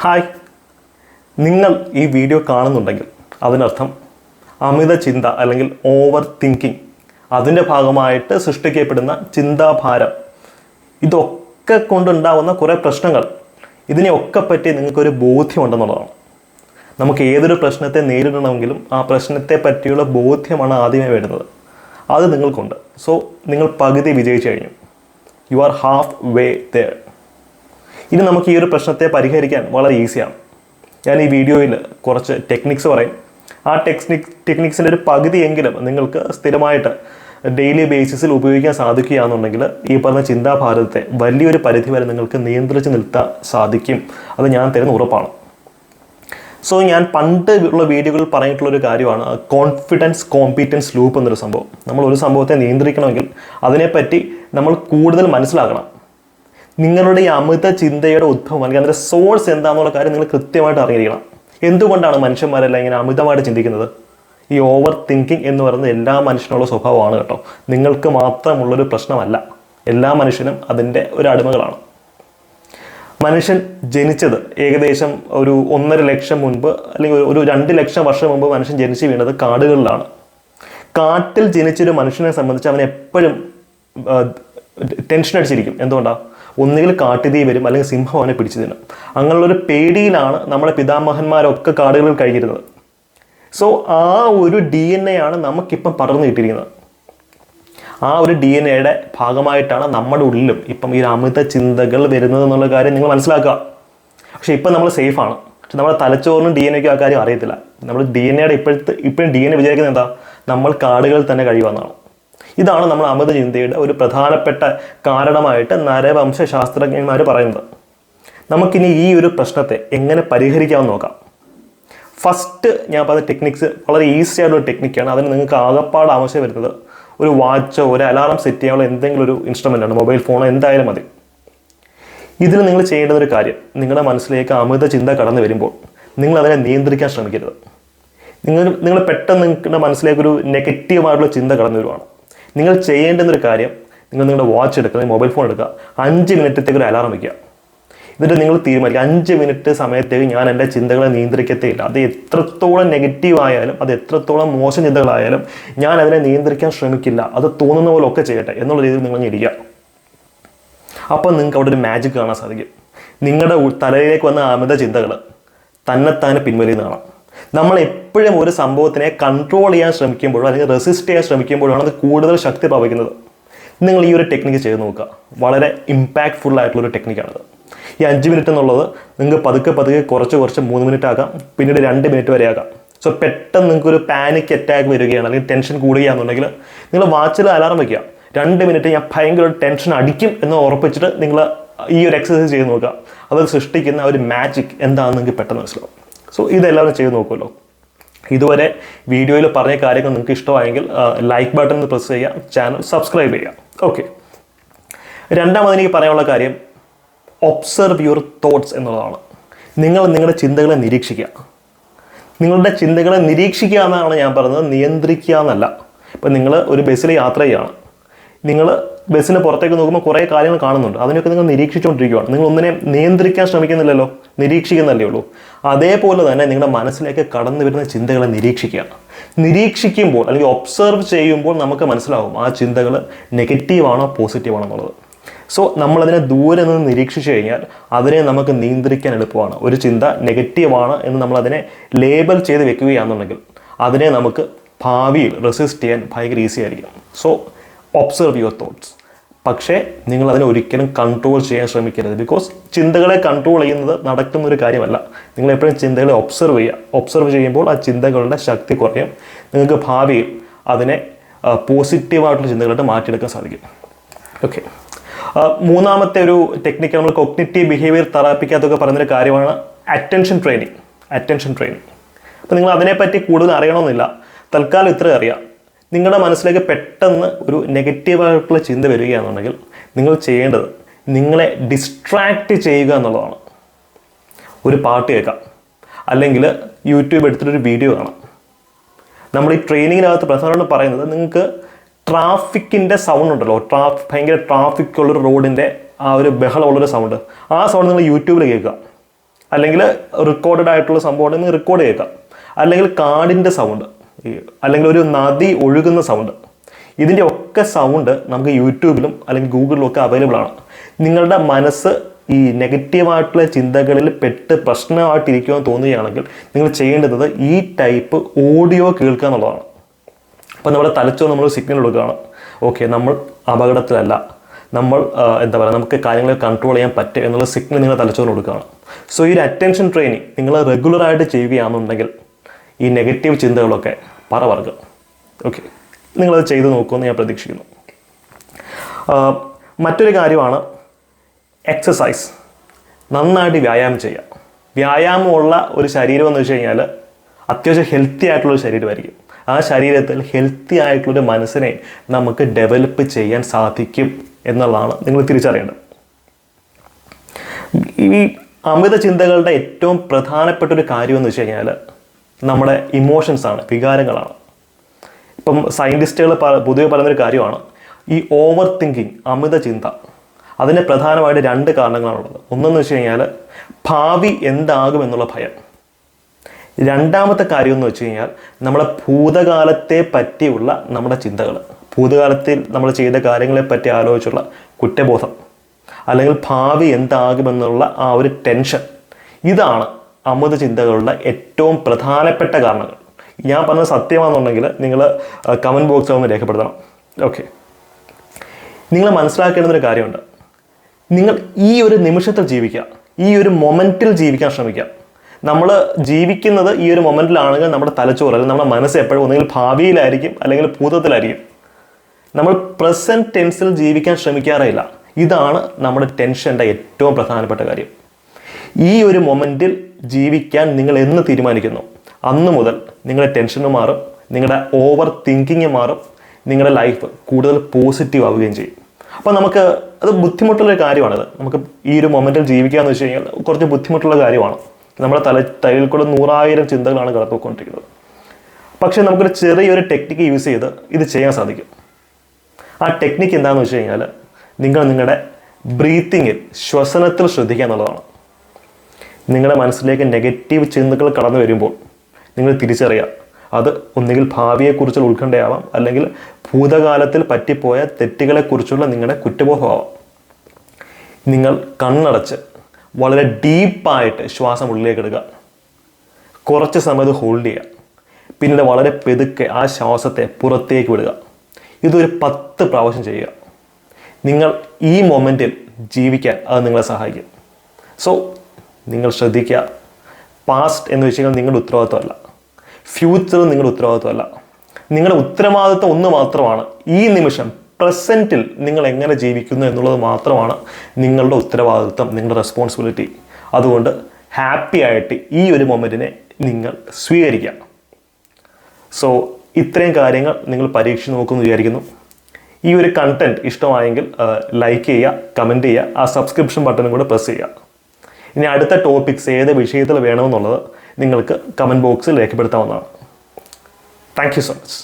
Hi. നിങ്ങൾ ഈ video കാണുന്നുണ്ടെങ്കിൽ അതിനർത്ഥം അമിത ചിന്ത അല്ലെങ്കിൽ ഓവർ തിങ്കിങ് അതിന്റെ ഭാഗമായിട്ട് സൃഷ്ടിക്കപ്പെടുന്ന ചിന്താഭാരം. ഇതൊക്കെ കൊണ്ടുണ്ടാവുന്ന കുറേ പ്രശ്നങ്ങൾ. ഇതിനെയൊക്കെ പറ്റി നിങ്ങൾക്കൊരു ബോധ്യമുണ്ടെന്നുള്ളതാണ്. നമുക്ക് ഏതൊരു പ്രശ്നത്തെ നേരിടണമെങ്കിലും ആ പ്രശ്നത്തെ പറ്റിയുള്ള ബോധ്യമാണ് ആദ്യമേ വരുന്നത്. അത് നിങ്ങൾക്കുണ്ട്. സോ നിങ്ങൾ പകുതി വിജയിച്ചു കഴിഞ്ഞു. You are half way there ഇനി നമുക്ക് ഈ ഒരു പ്രശ്നത്തെ പരിഹരിക്കാൻ വളരെ ഈസിയാണ് ഞാൻ ഈ വീഡിയോയിൽ കുറച്ച് ടെക്നിക്സ് പറയും. ആ ടെക്നിക് ടെക്നിക്സിന്റെ ഒരു പകുതിയെങ്കിലും നിങ്ങൾക്ക് സ്ഥിരമായിട്ട് ഡെയിലി ബേസിസിൽ ഉപയോഗിക്കാൻ സാധിക്കുകയാണെന്നുണ്ടെങ്കിൽ ഈ പറഞ്ഞ ചിന്താഭാരതത്തെ വലിയൊരു പരിധി വരെ നിങ്ങൾക്ക് നിയന്ത്രിച്ച് നിർത്താൻ സാധിക്കും. അത് ഞാൻ തരുന്ന ഉറപ്പാണ്. സോ ഞാൻ പണ്ട് ഉള്ള വീഡിയോകളിൽ പറഞ്ഞിട്ടുള്ള ഒരു കാര്യമാണ് കോൺഫിഡൻസ് കോമ്പീറ്റൻസ് ലൂപ്പ് എന്നൊരു സംഭവം. നമ്മൾ ഒരു സംഭവത്തെ നിയന്ത്രിക്കണമെങ്കിൽ അതിനെപ്പറ്റി നമ്മൾ കൂടുതൽ മനസ്സിലാക്കണം. നിങ്ങളുടെ ഈ അമിത ചിന്തയുടെ ഉദ്ഭവം അല്ലെങ്കിൽ അതിന്റെ സോഴ്സ് എന്താണെന്നുള്ള കാര്യം നിങ്ങൾ കൃത്യമായിട്ട് അറിഞ്ഞിരിക്കണം എന്തുകൊണ്ടാണ് മനുഷ്യന്മാരെല്ലാം ഇങ്ങനെ അമിതമായിട്ട് ചിന്തിക്കുന്നത്? ഈ ഓവർ തിങ്കിങ് എന്ന് പറയുന്നത് എല്ലാ മനുഷ്യനുള്ള സ്വഭാവമാണ് കേട്ടോ. നിങ്ങൾക്ക് മാത്രമുള്ളൊരു പ്രശ്നമല്ല. എല്ലാ മനുഷ്യനും അതിന്റെ ഒരു അടിമകളാണ്. മനുഷ്യൻ ജനിച്ചത് ഏകദേശം ഒരു ഒന്നര ലക്ഷം മുൻപ് അല്ലെങ്കിൽ ഒരു- ഒരു രണ്ട് ലക്ഷം വർഷം മുമ്പ് മനുഷ്യൻ ജനിച്ചു വീണത് കാടുകളിലാണ്. കാട്ടിൽ ജനിച്ചൊരു മനുഷ്യനെ സംബന്ധിച്ച് അവൻ എപ്പോഴും ടെൻഷൻ അടിച്ചിരിക്കും. എന്തുകൊണ്ടാണ് ഒന്നുകിൽ കാട്ടുതീ വരും അല്ലെങ്കിൽ സിംഹം അവനെ പിടിച്ചു തിന്നും. അങ്ങനെയുള്ളൊരു പേടിയിലാണ് നമ്മുടെ പിതാമഹന്മാരൊക്കെ കാടുകളിൽ കഴിഞ്ഞിരുന്നത്. സോ ആ ഒരു ഡി എൻ എ ആണ് നമുക്കിപ്പം പടർന്നു കിട്ടിയിരിക്കുന്നത്. ആ ഒരു ഡി എൻ എയുടെ ഭാഗമായിട്ടാണ് നമ്മുടെ ഉള്ളിലും ഇപ്പം ഈ അമിത ചിന്തകൾ വരുന്നത് എന്നുള്ള കാര്യം നിങ്ങൾ മനസ്സിലാക്കുക. പക്ഷേ ഇപ്പം നമ്മൾ സേഫാണ് പക്ഷെ നമ്മുടെ തലച്ചോറിനും ഡി എൻ എക്കും ആ കാര്യം അറിയത്തില്ല. നമ്മൾ ഡി എൻ എയുടെ ഇപ്പോഴത്തെ ഇപ്പോഴും ഡി എൻ എ വിചാരിക്കുന്നത് എന്താ? നമ്മൾ കാടുകളിൽ തന്നെ കഴിയുമെന്നാണ് ഇതാണ് നമ്മൾ അമിത ചിന്തയുടെ ഒരു പ്രധാനപ്പെട്ട കാരണമായിട്ട് നരവംശ ശാസ്ത്രജ്ഞന്മാർ പറയുന്നത്. നമുക്കിനി ഈ ഒരു പ്രശ്നത്തെ എങ്ങനെ പരിഹരിക്കാമെന്ന് നോക്കാം. ഫസ്റ്റ് ഞാൻ പറഞ്ഞ ടെക്നിക്സ് വളരെ ഈസി ആയിട്ടുള്ള ടെക്നിക്കാണ് അതിന് നിങ്ങൾക്ക് ആകപ്പാട് ആവശ്യം വരുന്നത് ഒരു വാച്ചോ ഒരു അലാറം സെറ്റ് ചെയ്യാനുള്ള എന്തെങ്കിലും ഒരു ഇൻസ്ട്രുമെന്റ് ആണ്. മൊബൈൽ ഫോണോ എന്തായാലും മതി. ഇതിൽ നിങ്ങൾ ചെയ്യേണ്ട ഒരു കാര്യം നിങ്ങളുടെ മനസ്സിലേക്ക് അമിത ചിന്ത കടന്നു വരുമ്പോൾ നിങ്ങൾ അതിനെ നിയന്ത്രിക്കാൻ ശ്രമിക്കരുത്. നിങ്ങൾ നിങ്ങൾ പെട്ടെന്ന് നിങ്ങളുടെ മനസ്സിലേക്ക് ഒരു നെഗറ്റീവായിട്ടുള്ള ചിന്ത കടന്നു വരുവാണ്. നിങ്ങൾ ചെയ്യേണ്ടുന്ന ഒരു കാര്യം നിങ്ങൾ നിങ്ങളുടെ വാച്ച് എടുക്കുക മൊബൈൽ ഫോൺ എടുക്കുക. അഞ്ച് മിനിറ്റത്തേക്ക് ഒരു അലാറം വയ്ക്കുക എന്നിട്ട് നിങ്ങൾ തീരുമാനിക്കുക. അഞ്ച് മിനിറ്റ് സമയത്തേക്ക് ഞാൻ എന്റെ ചിന്തകളെ നിയന്ത്രിക്കത്തേയില്ല. അത് എത്രത്തോളം നെഗറ്റീവ് ആയാലും അത് എത്രത്തോളം മോശം ചിന്തകളായാലും ഞാൻ അതിനെ നിയന്ത്രിക്കാൻ ശ്രമിക്കില്ല. അത് തോന്നുന്ന പോലെ ഒക്കെ ചെയ്യട്ടെ എന്നുള്ള രീതിയിൽ നിങ്ങൾ ഇരിക്കുക. അപ്പോൾ നിങ്ങൾക്ക് അവിടെ ഒരു മാജിക് കാണാൻ സാധിക്കും. നിങ്ങളുടെ തലയിലേക്ക് വന്ന അമിത ചിന്തകൾ തന്നെത്താനെ പിൻവലിയുന്നതാണ് നമ്മൾ എപ്പോഴും ഒരു സംഭവത്തിനെ കൺട്രോൾ ചെയ്യാൻ ശ്രമിക്കുമ്പോഴോ അല്ലെങ്കിൽ റെസിസ്റ്റ് ചെയ്യാൻ ശ്രമിക്കുമ്പോഴാണ് അത് കൂടുതൽ ശക്തി പ്രാപിക്കുന്നത്. നിങ്ങൾ ഈ ഒരു ടെക്നിക്ക് ചെയ്ത് നോക്കുക. വളരെ ഇമ്പാക്റ്റ്ഫുൾ ആയിട്ടുള്ള ഒരു ടെക്നിക്കാണിത് ഈ അഞ്ച് മിനിറ്റ് എന്നുള്ളത് നിങ്ങൾക്ക് പതുക്കെ പതുക്കെ കുറച്ച് കുറച്ച് മൂന്ന് മിനിറ്റ് ആകാം. പിന്നീട് രണ്ട് മിനിറ്റ് വരെ ആകാം. സോ പെട്ടെന്ന് നിങ്ങൾക്ക് ഒരു പാനിക് അറ്റാക്ക് വരികയാണ് അല്ലെങ്കിൽ ടെൻഷൻ കൂടുകയാണെന്നുണ്ടെങ്കിൽ നിങ്ങൾ വാച്ചിൽ അലാറം വയ്ക്കുക രണ്ട് മിനിറ്റ് ഞാൻ ഭയങ്കര ടെൻഷൻ അടിക്കും എന്ന് ഉറപ്പിച്ചിട്ട് നിങ്ങൾ ഈ ഒരു എക്സസൈസ് ചെയ്ത് നോക്കുക. അത് സൃഷ്ടിക്കുന്ന ഒരു മാജിക് എന്താണെന്ന് നിങ്ങൾക്ക് പെട്ടെന്ന് മനസ്സിലാവും. സോ ഇതെല്ലാവരും ചെയ്ത് നോക്കുമല്ലോ. ഇതുവരെ വീഡിയോയിൽ പറഞ്ഞ കാര്യങ്ങൾ നിങ്ങൾക്ക് ഇഷ്ടമായെങ്കിൽ ലൈക്ക് ബട്ടൺ പ്രസ് ചെയ്യുക ചാനൽ സബ്സ്ക്രൈബ് ചെയ്യുക. ഓക്കെ രണ്ടാമത് എനിക്ക് പറയാനുള്ള കാര്യം ഒബ്സർവ് യുവർ തോട്ട്സ് എന്നുള്ളതാണ്. നിങ്ങൾ നിങ്ങളുടെ ചിന്തകളെ നിരീക്ഷിക്കുക. നിങ്ങളുടെ ചിന്തകളെ നിരീക്ഷിക്കുക എന്നാണ് ഞാൻ പറഞ്ഞത് നിയന്ത്രിക്കുക എന്നല്ല. ഇപ്പം നിങ്ങൾ ഒരു ബസ്സിൽ യാത്ര ചെയ്യുകയാണ്. നിങ്ങൾ ബസ്സിന് പുറത്തേക്ക് നോക്കുമ്പോൾ കുറേ കാര്യങ്ങൾ കാണുന്നുണ്ട്. അതിനൊക്കെ നിങ്ങൾ നിരീക്ഷിച്ചുകൊണ്ടിരിക്കുകയാണ് നിങ്ങൾ ഒന്നിനെ നിയന്ത്രിക്കാൻ ശ്രമിക്കുന്നില്ലല്ലോ. നിരീക്ഷിക്കുന്നല്ലേ ഉള്ളൂ. അതേപോലെ തന്നെ നിങ്ങളുടെ മനസ്സിലേക്ക് കടന്നു വരുന്ന ചിന്തകളെ നിരീക്ഷിക്കുക നിരീക്ഷിക്കുമ്പോൾ അല്ലെങ്കിൽ ഒബ്സർവ് ചെയ്യുമ്പോൾ നമുക്ക് മനസ്സിലാവും ആ ചിന്തകൾ നെഗറ്റീവാണോ പോസിറ്റീവാണോ എന്നുള്ളത്. സോ നമ്മളതിനെ ദൂരെ നിന്ന് നിരീക്ഷിച്ചു കഴിഞ്ഞാൽ അതിനെ നമുക്ക് നിയന്ത്രിക്കാൻ എളുപ്പമാണ്. ഒരു ചിന്ത നെഗറ്റീവാണ് എന്ന് നമ്മളതിനെ ലേബൽ ചെയ്ത് വെക്കുകയാണെന്നുണ്ടെങ്കിൽ അതിനെ നമുക്ക് ഭാവിയിൽ റെസിസ്റ്റ് ചെയ്യാൻ ഭയങ്കര ഈസി ആയിരിക്കും. സോ ഒബ്സർവ് യുവർ തോട്ട്സ് പക്ഷേ നിങ്ങൾ അതിനെ ഒരിക്കലും കൺട്രോൾ ചെയ്യാൻ ശ്രമിക്കരുത്. ബിക്കോസ് ചിന്തകളെ കൺട്രോൾ ചെയ്യുന്നത് നടക്കുന്ന ഒരു കാര്യമല്ല. നിങ്ങൾ എപ്പോഴും ചിന്തകളെ ഒബ്സർവ് ചെയ്യുക. ഒബ്സർവ് ചെയ്യുമ്പോൾ ആ ചിന്തകളുടെ ശക്തി കുറയും. നിങ്ങൾക്ക് ഭാവിയിൽ അതിനെ പോസിറ്റീവായിട്ടുള്ള ചിന്തകളായിട്ട് മാറ്റിയെടുക്കാൻ സാധിക്കും. ഓക്കെ മൂന്നാമത്തെ ഒരു ടെക്നിക്ക് നമ്മൾ കൊഗ്നിറ്റീവ് ബിഹേവിയർ തെറാപ്പിക്കകത്തൊക്കെ പറയുന്നൊരു കാര്യമാണ് അറ്റൻഷൻ ട്രെയിനിങ് അറ്റൻഷൻ ട്രെയിനിങ് അപ്പോൾ നിങ്ങൾ അതിനെപ്പറ്റി കൂടുതൽ അറിയണമെന്നില്ല. തൽക്കാലം ഇത്രയും അറിയാം. നിങ്ങളുടെ മനസ്സിലേക്ക് പെട്ടെന്ന് ഒരു നെഗറ്റീവായിട്ടുള്ള ചിന്ത വരികയാണെന്നുണ്ടെങ്കിൽ നിങ്ങൾ ചെയ്യേണ്ടത് നിങ്ങളെ ഡിസ്ട്രാക്റ്റ് ചെയ്യുക എന്നുള്ളതാണ്. ഒരു പാട്ട് കേൾക്കാം. അല്ലെങ്കിൽ യൂട്യൂബ് എടുത്തിട്ടൊരു വീഡിയോ കാണാം. നമ്മൾ ഈ ട്രെയിനിങ്ങിനകത്ത് പ്രധാനമായിട്ട് പറയുന്നത് നിങ്ങൾക്ക് ട്രാഫിക്കിന്റെ സൗണ്ട് ഉണ്ടല്ലോ. ട്രാഫ് ഭയങ്കര ട്രാഫിക് ഉള്ളൊരു റോഡിന്റെ ആ ഒരു ബഹളമുള്ളൊരു സൗണ്ട് ആ സൗണ്ട് നിങ്ങൾ യൂട്യൂബിൽ കേൾക്കുക. അല്ലെങ്കിൽ റെക്കോർഡഡ് ആയിട്ടുള്ള സംഭവം ഉണ്ടെങ്കിൽ റെക്കോർഡ് കേൾക്കാം അല്ലെങ്കിൽ കാടിന്റെ സൗണ്ട് അല്ലെങ്കിൽ ഒരു നദി ഒഴുകുന്ന സൗണ്ട് ഇതിന്റെ ഒക്കെ സൗണ്ട് നമുക്ക് യൂട്യൂബിലും അല്ലെങ്കിൽ ഗൂഗിളിലും ഒക്കെ അവൈലബിൾ ആണ്. നിങ്ങളുടെ മനസ്സ് ഈ നെഗറ്റീവായിട്ടുള്ള ചിന്തകളിൽ പെട്ട് പ്രശ്നമായിട്ടിരിക്കുമെന്ന് തോന്നുകയാണെങ്കിൽ നിങ്ങൾ ചെയ്യേണ്ടത് ഈ ടൈപ്പ് ഓഡിയോ കേൾക്കുക എന്നുള്ളതാണ്. അപ്പോൾ നമ്മുടെ തലച്ചോറ് നമ്മൾ സിഗ്നൽ കൊടുക്കുകയാണ്. ഓക്കെ നമ്മൾ അപകടത്തിലല്ല. നമ്മൾ എന്താ പറയുക നമുക്ക് കാര്യങ്ങളെ കൺട്രോൾ ചെയ്യാൻ പറ്റും എന്നുള്ള സിഗ്നൽ നിങ്ങളുടെ തലച്ചോറിന് കൊടുക്കുകയാണ്. സോ ഈ ഒരു അറ്റൻഷൻ ട്രെയിനിങ് നിങ്ങൾ റെഗുലറായിട്ട് ചെയ്യുകയാണെന്നുണ്ടെങ്കിൽ ഈ നെഗറ്റീവ് ചിന്തകളൊക്കെ പറവർഗം ഓക്കെ നിങ്ങളത് ചെയ്ത് നോക്കുമെന്ന് ഞാൻ പ്രതീക്ഷിക്കുന്നു. മറ്റൊരു കാര്യമാണ് എക്സസൈസ് നന്നായിട്ട് വ്യായാമം ചെയ്യുക. വ്യായാമമുള്ള ഒരു ശരീരം എന്ന് വെച്ച് കഴിഞ്ഞാൽ അത്യാവശ്യം ഹെൽത്തി ആയിട്ടുള്ളൊരു ശരീരമായിരിക്കും. ആ ശരീരത്തിൽ ഹെൽത്തി ആയിട്ടുള്ളൊരു മനസ്സിനെ നമുക്ക് ഡെവലപ്പ് ചെയ്യാൻ സാധിക്കും എന്നുള്ളതാണ് നിങ്ങൾ തിരിച്ചറിയേണ്ടത്. ഈ അമിത ചിന്തകളുടെ ഏറ്റവും പ്രധാനപ്പെട്ട ഒരു കാര്യം എന്ന് വെച്ച് കഴിഞ്ഞാൽ നമ്മുടെ ഇമോഷൻസ് ആണ് വികാരങ്ങളാണ്. ഇപ്പം സയന്റിസ്റ്റുകൾ പൊതുവെ പറയുന്നൊരു കാര്യമാണ് ഈ ഓവർ തിങ്കിങ് അമിത ചിന്ത അതിന് പ്രധാനമായിട്ട് രണ്ട് കാരണങ്ങളാണുള്ളത്. ഒന്നെന്ന് വെച്ച് കഴിഞ്ഞാൽ ഭാവി എന്താകും എന്നുള്ള ഭയം. രണ്ടാമത്തെ കാര്യം എന്ന് വെച്ച് കഴിഞ്ഞാൽ നമ്മുടെ ഭൂതകാലത്തെ പറ്റിയുള്ള നമ്മുടെ ചിന്തകൾ ഭൂതകാലത്തിൽ നമ്മൾ ചെയ്ത കാര്യങ്ങളെ പറ്റി ആലോചിച്ചുള്ള കുറ്റബോധം അല്ലെങ്കിൽ ഭാവി എന്താകുമെന്നുള്ള ആ ഒരു ടെൻഷൻ ഇതാണ് അമിത ചിന്തകളുടെ ഏറ്റവും പ്രധാനപ്പെട്ട കാരണങ്ങൾ. ഞാൻ പറഞ്ഞത് സത്യമാണെന്നുണ്ടെങ്കിൽ നിങ്ങൾ കമന്റ് ബോക്സിൽ ഒന്ന് രേഖപ്പെടുത്തണം. ഓക്കെ നിങ്ങൾ മനസ്സിലാക്കേണ്ട ഒരു കാര്യമുണ്ട്. നിങ്ങൾ ഈ ഒരു നിമിഷത്തിൽ ജീവിക്കുക. ഈ ഒരു മൊമെന്റിൽ ജീവിക്കാൻ ശ്രമിക്കുക. നമ്മൾ ജീവിക്കുന്നത് ഈ ഒരു മൊമെന്റിലാണെങ്കിൽ നമ്മുടെ തലച്ചോറ് അല്ലെങ്കിൽ നമ്മുടെ മനസ്സ് എപ്പോഴും ഒന്നുകിൽ ഭാവിയിലായിരിക്കും അല്ലെങ്കിൽ ഭൂതത്തിലായിരിക്കും. നമ്മൾ പ്രസന്റ് ടെൻസിൽ ജീവിക്കാൻ ശ്രമിക്കാറില്ല ഇതാണ് നമ്മുടെ ടെൻഷന്റെ ഏറ്റവും പ്രധാനപ്പെട്ട കാര്യം. ഈ ഒരു മൊമെന്റിൽ ജീവിക്കാൻ നിങ്ങൾ എന്ന് തീരുമാനിക്കുന്നു. അന്ന് മുതൽ നിങ്ങളുടെ ടെൻഷന് മാറും നിങ്ങളുടെ ഓവർ തിങ്കിങ് മാറും നിങ്ങളുടെ ലൈഫ് കൂടുതൽ പോസിറ്റീവ് ആവുകയും ചെയ്യും. അപ്പോൾ നമുക്ക് അത് ബുദ്ധിമുട്ടുള്ള കാര്യമാണത്. നമുക്ക് ഈ ഒരു മൊമെന്റിൽ ജീവിക്കുക എന്ന് വെച്ച് കഴിഞ്ഞാൽ കുറച്ച് ബുദ്ധിമുട്ടുള്ള കാര്യമാണ്. നമ്മുടെ തല തലയിൽ കൂടെ നൂറായിരം ചിന്തകളാണ് കടത്തിക്കൊണ്ടിരിക്കുന്നത് പക്ഷേ നമുക്കൊരു ചെറിയൊരു ടെക്നിക്ക് യൂസ് ചെയ്ത് ഇത് ചെയ്യാൻ സാധിക്കും. ആ ടെക്നിക്ക് എന്താണെന്ന് വെച്ച് കഴിഞ്ഞാൽ നിങ്ങൾ നിങ്ങളുടെ ബ്രീത്തിങ്ങിൽ ശ്വസനത്തിൽ ശ്രദ്ധിക്കുക എന്നുള്ളതാണ്. നിങ്ങളുടെ മനസ്സിലേക്ക് നെഗറ്റീവ് ചിന്തകൾ കടന്നു വരുമ്പോൾ നിങ്ങൾ തിരിച്ചറിയുക. അത് ഒന്നുകിൽ ഭാവിയെക്കുറിച്ചുള്ള ഉത്കണ്ഠയാവാം അല്ലെങ്കിൽ ഭൂതകാലത്തിൽ പറ്റിപ്പോയ തെറ്റുകളെക്കുറിച്ചുള്ള നിങ്ങളുടെ കുറ്റബോധമാവാം. നിങ്ങൾ കണ്ണടച്ച് വളരെ ഡീപ്പായിട്ട് ശ്വാസം ഉള്ളിലേക്ക് എടുക്കുക കുറച്ച് സമയം അത് ഹോൾഡ് ചെയ്യുക. പിന്നീട് വളരെ പെതുക്കെ ആ ശ്വാസത്തെ പുറത്തേക്ക് വിടുക. ഇതൊരു പത്ത് പ്രാവശ്യം ചെയ്യുക. നിങ്ങൾ ഈ മൊമെന്റിൽ ജീവിക്കാൻ അത് നിങ്ങളെ സഹായിക്കും. സോ നിങ്ങൾ ശ്രദ്ധിക്കുക. പാസ്റ്റ് എന്ന് വെച്ച് കഴിഞ്ഞാൽ നിങ്ങളുടെ ഉത്തരവാദിത്വമല്ല. ഫ്യൂച്ചർ നിങ്ങളുടെ ഉത്തരവാദിത്വമല്ല. നിങ്ങളുടെ ഉത്തരവാദിത്വം ഒന്ന് മാത്രമാണ്. ഈ നിമിഷം പ്രസന്റിൽ നിങ്ങൾ എങ്ങനെ ജീവിക്കുന്നു എന്നുള്ളത് മാത്രമാണ് നിങ്ങളുടെ ഉത്തരവാദിത്വം നിങ്ങളുടെ റെസ്പോൺസിബിലിറ്റി അതുകൊണ്ട് ഹാപ്പി ആയിട്ട് ഈ ഒരു മൊമെന്റിനെ നിങ്ങൾ സ്വീകരിക്കുക. സോ ഇത്രയും കാര്യങ്ങൾ നിങ്ങൾ പരീക്ഷിച്ച് നോക്കുമെന്ന് വിചാരിക്കുന്നു. ഈ ഒരു കണ്ടന്റ് ഇഷ്ടമായെങ്കിൽ ലൈക്ക് ചെയ്യുക കമന്റ് ചെയ്യുക ആ സബ്സ്ക്രിപ്ഷൻ ബട്ടണും കൂടെ പ്രസ് ചെയ്യുക. ഇനി അടുത്ത ടോപ്പിക്സ് ഏത് വിഷയത്തിൽ വേണമെന്നുള്ളത് നിങ്ങൾക്ക് കമന്റ് ബോക്സിൽ രേഖപ്പെടുത്താവുന്നതാണ്. Thank so much